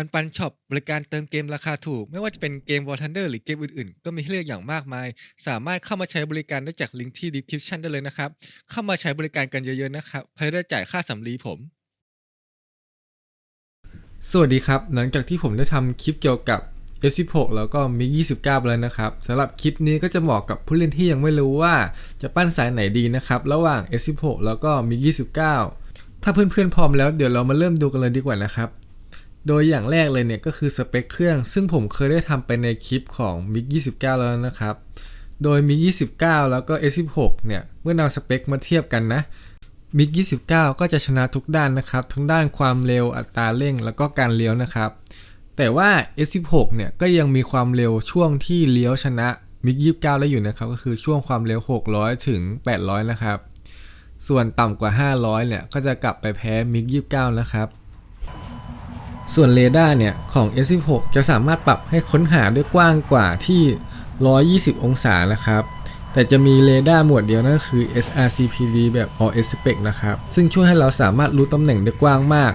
ปันปันช็อปบริการเติมเกมราคาถูก ไม่ว่าจะเป็นเกม War Thunder หรือเกมอื่นๆ ก็มีให้เลือกอย่างมากมาย สามารถเข้ามาใช้บริการได้จากลิงก์ที่ description ได้เลยนะครับ เข้ามาใช้บริการกันเยอะๆนะครับเพื่อได้จ่ายค่าสำลีผม สวัสดีครับ หลังจากที่ผมได้ทำคลิปเกี่ยวกับ S16 แล้วก็มิก29ไปแล้วนะครับสำหรับคลิปนี้ก็จะเหมาะกับผู้เล่นที่ยังไม่รู้ว่าจะปั้นสายไหนดีนะครับระหว่าง S16 แล้วก็มิก29 ถ้าเพื่อนๆพร้อมแล้วเดี๋ยวเรามาเริ่มดูกันเลยดีกว่านะครับ โดยอย่างแรกเลยเนี่ยก็คือสเปคเครื่อง ซึ่งผมเคยได้ทำไปในคลิปของ MiG 29 แล้วนะครับ โดย MiG 29 แล้วก็ S16 เนี่ย เมื่อนำสเปคมาเทียบกันนะ MiG 29 ก็จะชนะทุกด้านนะครับ ทั้งด้านความเร็วอัตราเร่ง แล้วก็การเลี้ยวนะครับ แต่ว่า S16 เนี่ยก็ยังมีความเร็วช่วงที่เลี้ยวชนะ MiG 29ได้อยู่นะครับ ก็คือช่วงความเร็ว 600 ถึง 800 นะครับ ส่วนต่ำกว่า 500 เนี่ย ก็จะกลับไปแพ้ MiG 29นะครับ ส่วนเรดาร์เนี่ยของ S16 จะสามารถปรับให้ค้นหาได้กว้างกว่าที่ 120 องศานะครับ แต่จะมีเรดาร์หมวดเดียวนั่นคือ SRCPD แบบ All Aspect นะครับ ซึ่งช่วยให้เราสามารถรู้ตำแหน่งได้กว้างมาก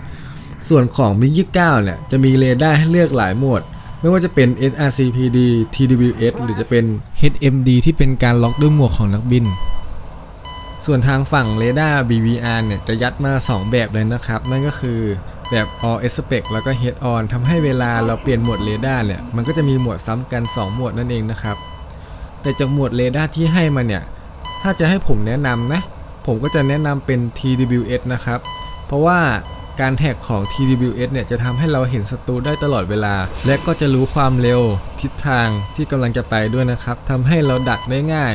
ส่วนของ MiG 29 เนี่ยจะมีเรดาร์ให้เลือกหลายหมวดไม่ว่าจะเป็น SRCPD TWS หรือจะเป็น HMD ที่เป็นการล็อกด้วยหมวกของนักบิน ส่วนทางฝั่งเรดาร์ BVR เนี่ยจะยัดมา 2 แบบเลยนะครับ นั่นก็คือแบบ All Aspect แล้วก็ Head On ทำให้เวลาเราเปลี่ยนโหมดเรดาร์เนี่ยมันก็จะมีโหมดซ้ำกัน 2 โหมดนั่นเองนะครับ แต่จากโหมดเรดาร์ที่ให้มาเนี่ย ถ้าจะให้ผมแนะนำนะ ผมก็จะแนะนำเป็น TWS นะครับ เพราะว่าการแท็กของ TWS เนี่ยจะทำให้เราเห็นศัตรูได้ตลอดเวลา และก็จะรู้ความเร็วทิศทางที่กำลังจะไปด้วยนะครับทำให้เราดักได้ง่าย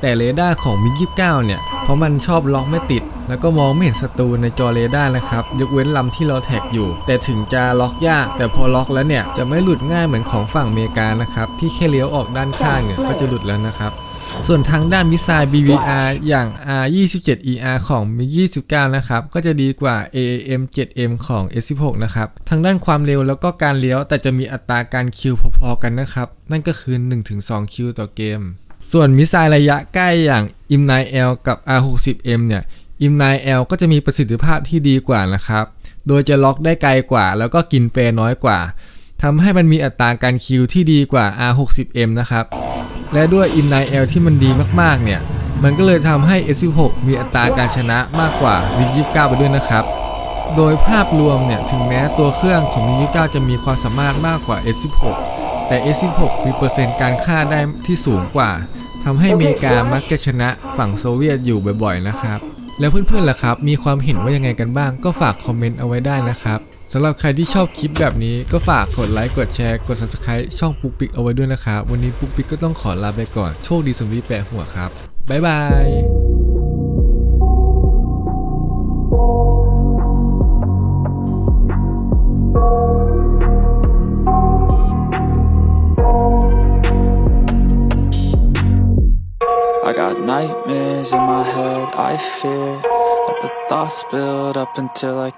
แต่เรดาร์ของมิก29เนี่ย เพราะมันชอบล็อกไม่ติด แล้วก็มองไม่เห็นศัตรูในจอเรดาร์นะครับ ยกเว้นลำที่เราแท็กอยู่ แต่ถึงจะล็อกยาก แต่พอล็อกแล้วเนี่ย จะไม่หลุดง่ายเหมือนของฝั่งอเมริกานะครับ ที่แค่เลี้ยวออกด้านข้างเนี่ยก็จะหลุดแล้วนะครับส่วนทางด้านมิสไซล์ BVR อย่าง R27ER ของ MiG-29 นะครับ ก็จะดีกว่า AAM-7M ของ S16 นะครับ ทางด้านความเร็วแล้วก็การเลี้ยวแต่จะมีอัตราการคิวพอๆกันนะครับ นั่นก็คือ 1-2 คิวต่อเกม ส่วนมิสไซล์ระยะใกล้อย่าง M9L กับ R60M เนี่ย M9L ก็จะมีประสิทธิภาพที่ดีกว่านะครับ โดยจะล็อกได้ไกลกว่า แล้วก็กินเฟรน้อยกว่าทำให้มันมีอัตราการคิวที่ดีกว่า R60M นะครับ และด้วย M9L ที่มันดีมากๆ เนี่ย มันก็เลยทำให้ S16 มีอัตราการชนะมากกว่า MiG-29 ไปด้วยนะครับ โดยภาพรวมเนี่ย ถึงแม้ตัวเครื่องของ MiG-29 จะมีความสามารถมากกว่า S16 แต่ S16 มีเปอร์เซ็นต์การฆ่าได้ที่สูงกว่าทำให้อเมริกามักจะชนะฝั่งโซเวียตอยู่บ่อยๆนะครับ แล้วเพื่อนๆล่ะครับ มีความเห็นว่ายังไงกันบ้าง ก็ฝากคอมเมนต์เอาไว้ได้นะครับสำหรับใครที่ชอบคลิปแบบนี้ก็ฝากกดไลค์กดแชร์กด subscribe ช่องปุ๊กปิ๊กเอาไว้ด้วยนะครับ วันนี้ปุ๊กปิ๊กก็ต้องขอลาไปก่อน โชคดีสมดีแปะหัวครับ บ๊ายบาย I got nightmares in my head, I fear That the thoughts build up until I can't